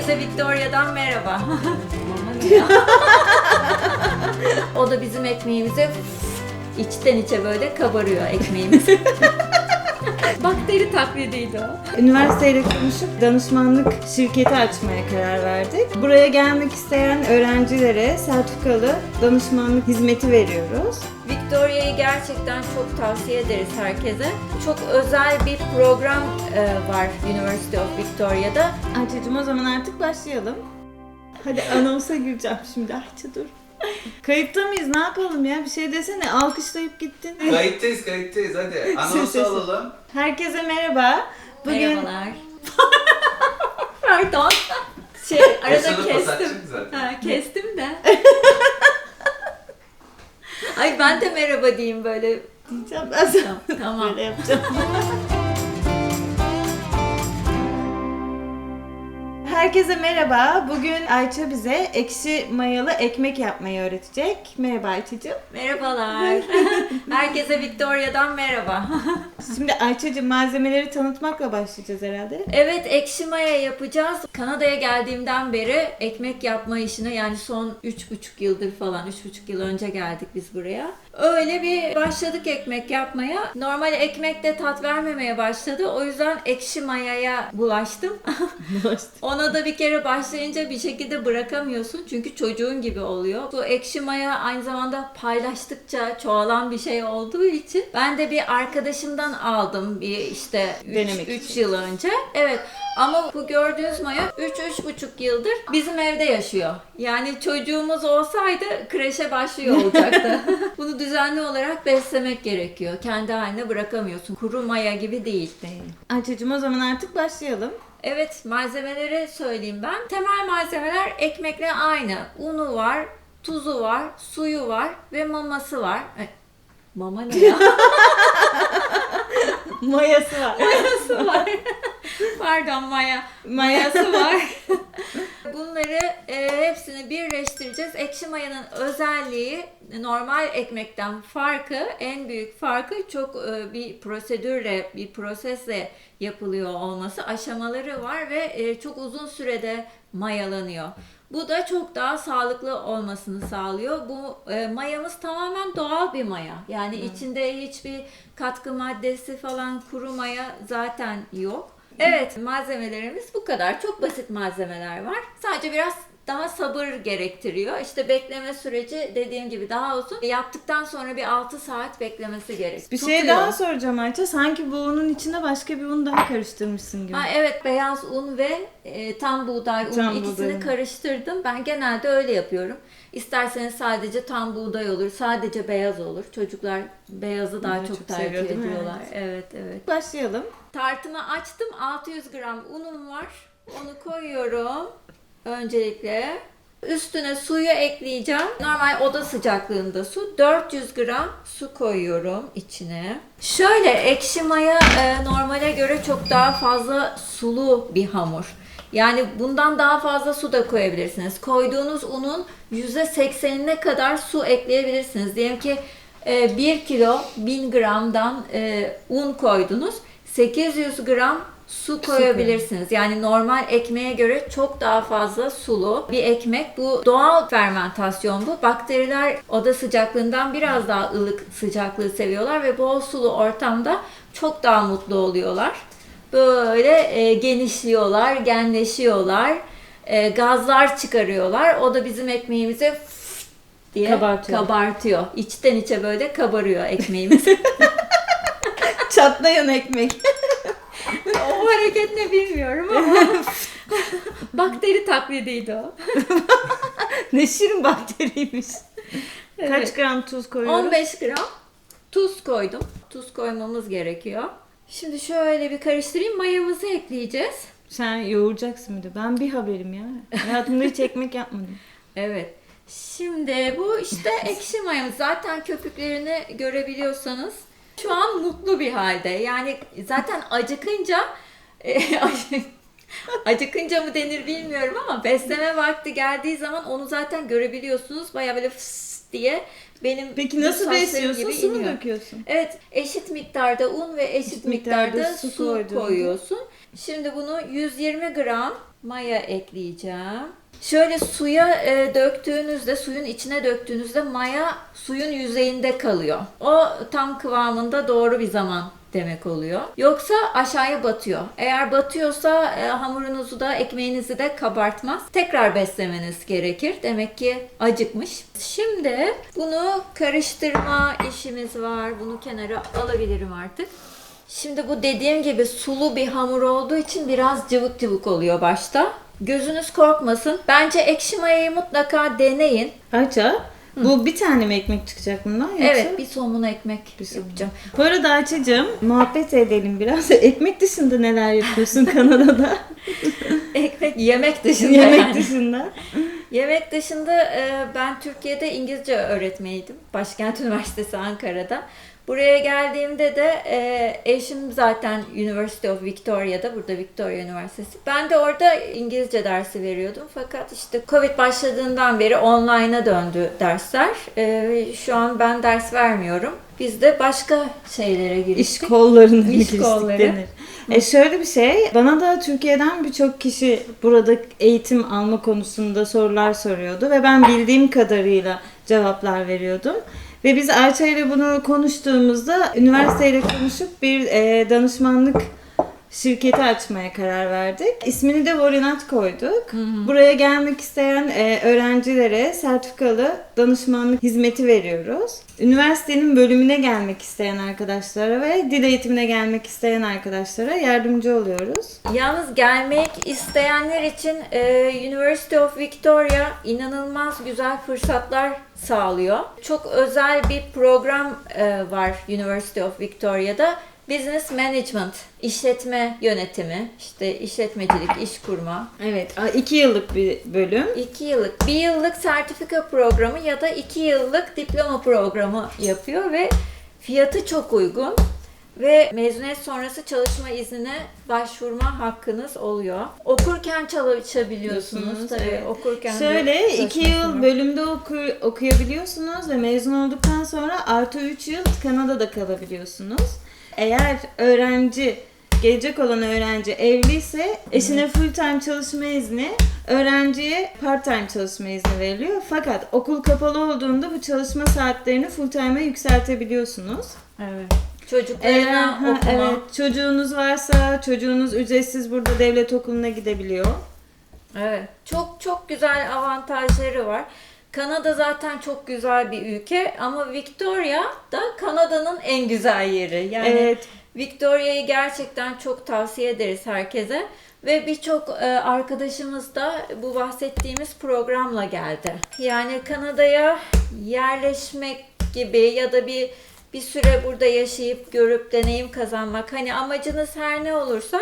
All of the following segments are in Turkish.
Herkese Victoria'dan merhaba. O da bizim ekmeğimize içten içe böyle kabarıyor ekmeğimiz. Bakteri taklidiydi o. Üniversiteyle konuşup danışmanlık şirketi açmaya karar verdik. Buraya gelmek isteyen öğrencilere sertifikalı danışmanlık hizmeti veriyoruz. Victoria'yı gerçekten çok tavsiye ederiz herkese. Çok özel bir program e, var University of Victoria'da. Ayça'cığım o zaman artık başlayalım. Hadi anonsa gireceğim şimdi Ayça dur. Kayıtta mıyız? Ne yapalım ya? Bir şey desene. Alkışlayıp gittin. Kayıttayız kayıttayız hadi. Anonsu alalım. Herkese merhaba. Bugün Merhabalar. Pardon. Şey arada pas kestim. Ha, kestim de. Ay ben de merhaba diyeyim böyle. diyeceğim ben sana. Tamam. Böyle yapacağım. Herkese merhaba. Bugün Ayça bize ekşi mayalı ekmek yapmayı öğretecek. Merhaba Ayça'cığım. Merhabalar. Herkese Victoria'dan merhaba. Şimdi Ayça'cığım malzemeleri tanıtmakla başlayacağız herhalde. Evet ekşi maya yapacağız. Kanada'ya geldiğimden beri ekmek yapma işine yani son 3,5 yıldır falan 3,5 yıl önce geldik biz buraya. Öyle bir başladık ekmek yapmaya. Normal ekmek de tat vermemeye başladı. O yüzden ekşi mayaya bulaştım. Ona da bir kere başlayınca bir şekilde bırakamıyorsun. Çünkü çocuğun gibi oluyor. Bu ekşi maya aynı zamanda paylaştıkça çoğalan bir şey olduğu için ben de bir arkadaşımdan aldım bir işte Denemek 3 için. yıl önce. Evet ama bu gördüğünüz maya 3-3,5 yıldır bizim evde yaşıyor. Yani çocuğumuz olsaydı kreşe başlıyor olacaktı. Bunu düzenli olarak beslemek gerekiyor. Kendi haline bırakamıyorsun. Kuru maya gibi değil. Ayça'cığım o zaman artık başlayalım. Evet malzemeleri söyleyeyim ben. Temel malzemeler ekmekle aynı. Unu var, tuzu var, suyu var ve maması var. E, mama ne ya? Mayası var. Mayası var. Pardon maya. Mayası var. Bunları e, hepsini birleştireceğiz. Ekşi mayanın özelliği normal ekmekten farkı, en büyük farkı çok e, bir prosedürle, bir prosesle yapılıyor olması. Aşamaları var ve e, çok uzun sürede mayalanıyor. Bu da çok daha sağlıklı olmasını sağlıyor. Bu e, mayamız tamamen doğal bir maya. Yani içinde hiçbir katkı maddesi falan kuru maya zaten yok. Evet malzemelerimiz bu kadar. Çok basit malzemeler var. Sadece biraz daha sabır gerektiriyor. İşte bekleme süreci dediğim gibi daha uzun. Yaptıktan sonra bir 6 saat beklemesi gerek. Bir şey Tutuyor. daha soracağım Ayça. Sanki bu unun içine başka bir un daha karıştırmışsın gibi. Ha, evet beyaz un ve e, tam buğday un Tam ikisini buğday karıştırdım. Ben genelde öyle yapıyorum. İsterseniz sadece tam buğday olur, sadece beyaz olur. Çocuklar beyazı daha Evet, çok, çok tercih ediyorlar. Evet, evet. Başlayalım. Tartımı açtım. 600 gram unum var. Onu koyuyorum. Öncelikle üstüne suyu ekleyeceğim. Normal oda sıcaklığında su. 400 gram su koyuyorum içine. Şöyle ekşi maya e, normale göre çok daha fazla sulu bir hamur. Yani bundan daha fazla su da koyabilirsiniz. Koyduğunuz unun %80'ine kadar su ekleyebilirsiniz. Diyelim ki 1 kilo 1000 gramdan e, un koydunuz. 800 gram su koyabilirsiniz. Yani normal ekmeğe göre çok daha fazla sulu bir ekmek. Bu doğal fermentasyon bu. Bakteriler oda sıcaklığından biraz daha ılık sıcaklığı seviyorlar ve bol sulu ortamda çok daha mutlu oluyorlar. Böyle e, genişliyorlar, genleşiyorlar. e, gazlar çıkarıyorlar. O da bizim ekmeğimize diye Kabartıyor. kabartıyor. İçten içe böyle kabarıyor ekmeğimiz. Çatlayan ekmek. O hareket ne bilmiyorum ama bakteri taklidiydi o. ne şirin bakteriymiş. Kaç Evet. gram tuz koyuyoruz? 15 gram tuz koydum. Tuz koymamız gerekiyor. Şimdi şöyle bir karıştırayım. Mayamızı ekleyeceğiz. Sen yoğuracaksın bir de. Ben bir haberim ya. Hayatımda hiç ekmek yapmadım. Evet. Şimdi bu işte ekşi mayamız. Zaten köpüklerini görebiliyorsanız şu an mutlu bir halde. Yani zaten acıkınca e, acıkınca mı denir bilmiyorum ama besleme vakti geldiği zaman onu zaten görebiliyorsunuz. Baya böyle fıs diye benim Peki nasıl besliyorsun? gibi Su mu iniyor. döküyorsun? Evet, eşit miktarda un ve eşit, Eşit miktarda, miktarda su, su koyuyorsun. Şimdi bunu 120 gram maya ekleyeceğim. Şöyle suya e, döktüğünüzde, suyun içine döktüğünüzde maya suyun yüzeyinde kalıyor. O tam kıvamında doğru bir zaman demek oluyor. Yoksa aşağıya batıyor. Eğer batıyorsa e, hamurunuzu da ekmeğinizi de kabartmaz. Tekrar beslemeniz gerekir. Demek ki acıkmış. Şimdi bunu karıştırma işimiz var. Bunu kenara alabilirim artık. Şimdi bu dediğim gibi sulu bir hamur olduğu için biraz cıvık cıvık oluyor başta. Gözünüz korkmasın. Bence ekşi mayayı mutlaka deneyin. Ayça, bu bir tane mi ekmek çıkacak bundan yoksa? Evet, bir somun ekmek somun. yapacağım. Bu arada Ayça'cığım muhabbet edelim biraz. Ekmek dışında neler yapıyorsun Kanada'da? Ekmek yemek dışında. Yemek yani. dışında. Yemek dışında e, ben Türkiye'de İngilizce öğretmeniydim. Başkent Üniversitesi Ankara'da. Buraya geldiğimde de e, eşim zaten University of Victoria'da, burada Victoria Üniversitesi. Ben de orada İngilizce dersi veriyordum. Fakat işte Covid başladığından beri online'a döndü dersler. E, şu an ben ders vermiyorum. Biz de başka şeylere İş giriştik. kollarına İş kolları. denir. E şöyle bir şey, bana da Türkiye'den birçok kişi burada eğitim alma konusunda sorular soruyordu ve ben bildiğim kadarıyla cevaplar veriyordum. Ve biz Ayça ile bunu konuştuğumuzda üniversiteyle konuşup bir e, danışmanlık şirketi açmaya karar verdik. İsmini de Vorinat koyduk. Buraya gelmek isteyen e, öğrencilere sertifikalı danışmanlık hizmeti veriyoruz. Üniversitenin bölümüne gelmek isteyen arkadaşlara ve dil eğitimine gelmek isteyen arkadaşlara yardımcı oluyoruz. Yalnız gelmek isteyenler için e, University of Victoria inanılmaz güzel fırsatlar sağlıyor. Çok özel bir program e, var University of Victoria'da. Business Management, işletme yönetimi, işte işletmecilik, iş kurma. Evet, iki yıllık bir bölüm. 2 yıllık, bir yıllık sertifika programı ya da 2 yıllık diploma programı yapıyor ve fiyatı çok uygun ve mezuniyet sonrası çalışma iznine başvurma hakkınız oluyor. Okurken çalışabiliyorsunuz Biliyorsunuz, tabii. evet. Okurken Şöyle iki çalışma yıl izni var. bölümde oku- okuyabiliyorsunuz ve mezun olduktan sonra artı 3 yıl Kanada'da kalabiliyorsunuz. Eğer öğrenci gelecek olan öğrenci evliyse eşine full time çalışma izni, öğrenciye part time çalışma izni veriliyor. Fakat okul kapalı olduğunda bu çalışma saatlerini full time'a yükseltebiliyorsunuz. Evet. Eğer Çocuklarına ha, okuma. evet, çocuğunuz varsa çocuğunuz ücretsiz burada devlet okuluna gidebiliyor. Evet. Çok çok güzel avantajları var. Kanada zaten çok güzel bir ülke ama Victoria da Kanada'nın en güzel yeri. Yani Evet. Victoria'yı gerçekten çok tavsiye ederiz herkese. Ve birçok e, arkadaşımız da bu bahsettiğimiz programla geldi. Yani Kanada'ya yerleşmek gibi ya da bir bir süre burada yaşayıp görüp deneyim kazanmak. Hani amacınız her ne olursa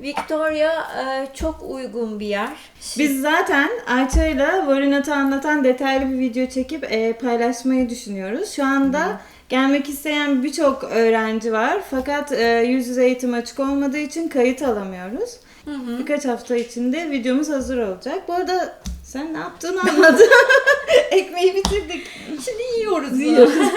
Victoria e, çok uygun bir yer. Biz zaten Ayça'yla Varinat'ı anlatan detaylı bir video çekip e, paylaşmayı düşünüyoruz. Şu anda gelmek isteyen birçok öğrenci var. Fakat e, yüz yüze eğitim açık olmadığı için kayıt alamıyoruz. Birkaç hafta içinde videomuz hazır olacak. Bu arada sen ne yaptığını anladın. Ekmeği bitirdik. Şimdi yiyoruz. Yiyoruz.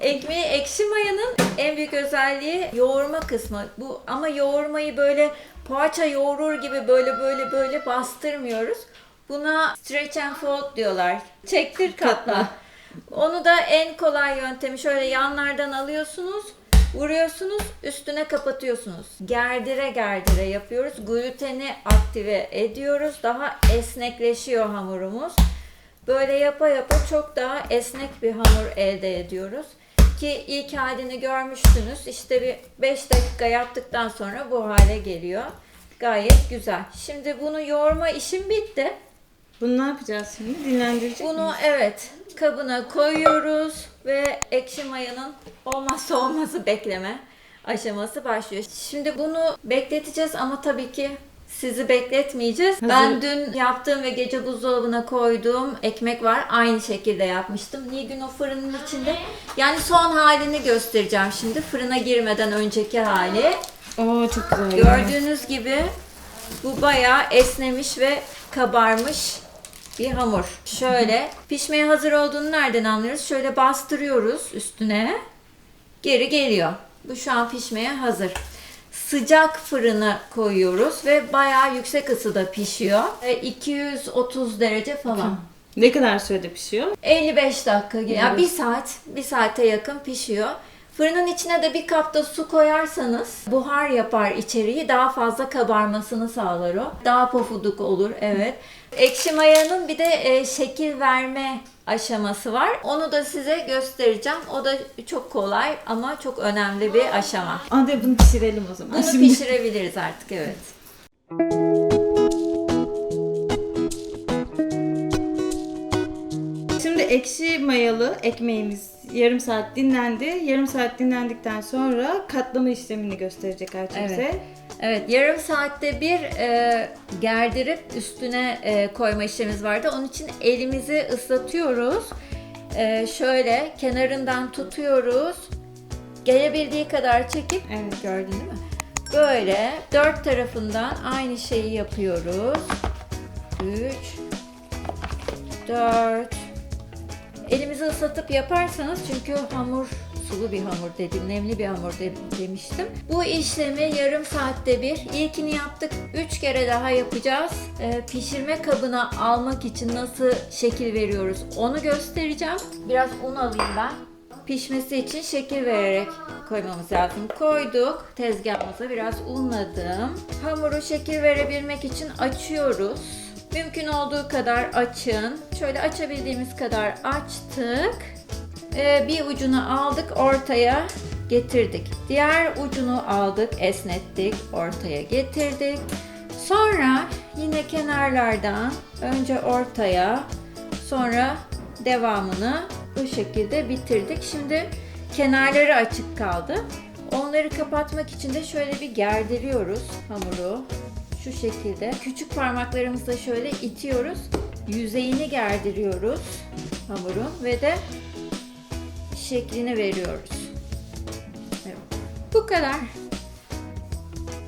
Ekmeği ekşi mayanın en büyük özelliği yoğurma kısmı. Bu ama yoğurmayı böyle poğaça yoğurur gibi böyle böyle böyle bastırmıyoruz. Buna stretch and fold diyorlar. Çektir katla. Onu da en kolay yöntemi şöyle yanlardan alıyorsunuz. Vuruyorsunuz, üstüne kapatıyorsunuz. Gerdire gerdire yapıyoruz. Gluteni aktive ediyoruz. Daha esnekleşiyor hamurumuz. Böyle yapa yapa çok daha esnek bir hamur elde ediyoruz. Ki ilk halini görmüştünüz. İşte bir 5 dakika yaptıktan sonra bu hale geliyor. Gayet güzel. Şimdi bunu yoğurma işim bitti. Bunu ne yapacağız şimdi? Dinlendirecek Bunu miyiz? evet kabına koyuyoruz ve ekşi mayanın olmazsa olmazı bekleme aşaması başlıyor. Şimdi bunu bekleteceğiz ama tabii ki sizi bekletmeyeceğiz. Hazır. Ben dün yaptığım ve gece buzdolabına koyduğum ekmek var. Aynı şekilde yapmıştım. Nilgün o fırının içinde. Yani son halini göstereceğim şimdi. Fırına girmeden önceki hali. Oo çok güzel. Gördüğünüz gibi bu bayağı esnemiş ve kabarmış. bir hamur. Şöyle pişmeye hazır olduğunu nereden anlıyoruz? Şöyle bastırıyoruz üstüne. Geri geliyor. Bu şu an pişmeye hazır. Sıcak fırına koyuyoruz ve bayağı yüksek ısıda pişiyor. E, 230 derece falan. Ne kadar sürede pişiyor? 55 dakika Evet. bir saat, bir saate yakın pişiyor. Fırının içine de bir kapta su koyarsanız buhar yapar içeriği daha fazla kabarmasını sağlar o. Daha pofuduk olur evet. Ekşi mayanın bir de e, şekil verme aşaması var. Onu da size göstereceğim. O da çok kolay ama çok önemli bir aşama. Hadi bunu pişirelim o zaman. Bunu Şimdi. pişirebiliriz artık evet. Şimdi ekşi mayalı ekmeğimiz yarım saat dinlendi. Yarım saat dinlendikten sonra katlama işlemini gösterecek Ayça Evet. bize. Evet, yarım saatte bir e, gerdirip üstüne e, koyma işlemimiz vardı. Onun için elimizi ıslatıyoruz. E, şöyle kenarından tutuyoruz. Gelebildiği kadar çekip, Evet. gördün değil mi? Böyle dört tarafından aynı şeyi yapıyoruz. Üç, dört. Elimizi ıslatıp yaparsanız çünkü hamur sulu bir hamur dedim, nemli bir hamur de- demiştim. Bu işlemi yarım saatte bir, ilkini yaptık, üç kere daha yapacağız. Ee, pişirme kabına almak için nasıl şekil veriyoruz onu göstereceğim. Biraz un alayım ben. Pişmesi için şekil vererek koymamız lazım. Koyduk tezgahımıza biraz unladım. Hamuru şekil verebilmek için açıyoruz. Mümkün olduğu kadar açın. Şöyle açabildiğimiz kadar açtık. Ee, bir ucunu aldık ortaya getirdik. Diğer ucunu aldık esnettik ortaya getirdik. Sonra yine kenarlardan önce ortaya sonra devamını bu şekilde bitirdik. Şimdi kenarları açık kaldı. Onları kapatmak için de şöyle bir gerdiriyoruz hamuru. Şu şekilde. Küçük parmaklarımızla şöyle itiyoruz. Yüzeyini gerdiriyoruz hamurun ve de şeklini veriyoruz. Evet. Bu kadar.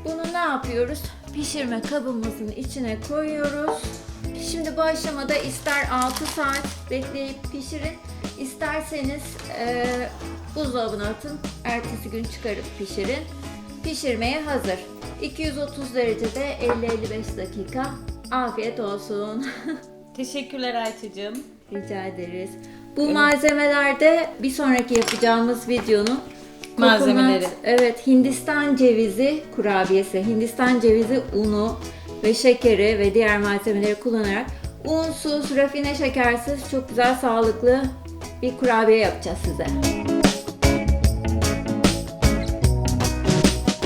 Bunu ne yapıyoruz? Pişirme kabımızın içine koyuyoruz. Şimdi bu aşamada ister 6 saat bekleyip pişirin, isterseniz eee buzdolabına atın, ertesi gün çıkarıp pişirin. Pişirmeye hazır. 230 derecede 50-55 dakika. Afiyet olsun. Teşekkürler Ayça'cığım. Rica ederiz. Bu malzemelerde bir sonraki yapacağımız videonun Malzemeleri. kokonat- evet, Hindistan cevizi kurabiyesi, Hindistan cevizi unu ve şekeri ve diğer malzemeleri kullanarak unsuz, rafine şekersiz çok güzel sağlıklı bir kurabiye yapacağız size.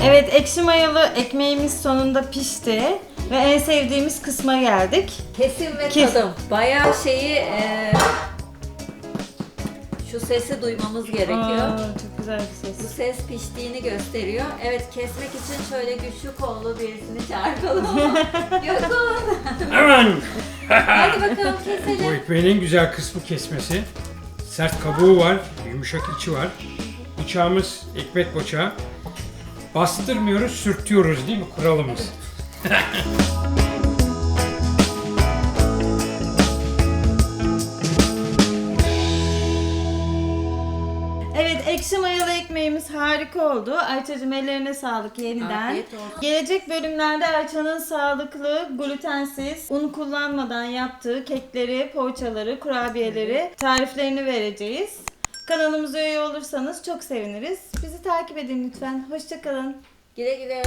Evet ekşi mayalı ekmeğimiz sonunda pişti. Ve en sevdiğimiz kısma geldik. Kesim ve Kes- tadım. Bayağı şeyi e, şu sesi duymamız gerekiyor. Aa, çok güzel bir Bu ses. ses piştiğini gösteriyor. Evet kesmek için şöyle güçlü kollu birisini çağıralım. Yokun. Hemen Hadi bakalım bu keselim. ekmeğin en güzel kısmı kesmesi. Sert kabuğu var, yumuşak içi var. Bıçağımız ekmek bıçağı. Bastırmıyoruz, sürtüyoruz değil mi kuralımız? Evet ekşi mayalı ekmeğimiz harika oldu. Ayça'cığım ellerine sağlık yeniden. Afiyet olsun. Gelecek bölümlerde Ayça'nın sağlıklı, glutensiz, un kullanmadan yaptığı kekleri, poğaçaları, kurabiyeleri tariflerini vereceğiz. Kanalımıza üye olursanız çok seviniriz. Bizi takip edin lütfen. Hoşçakalın. Güle güle.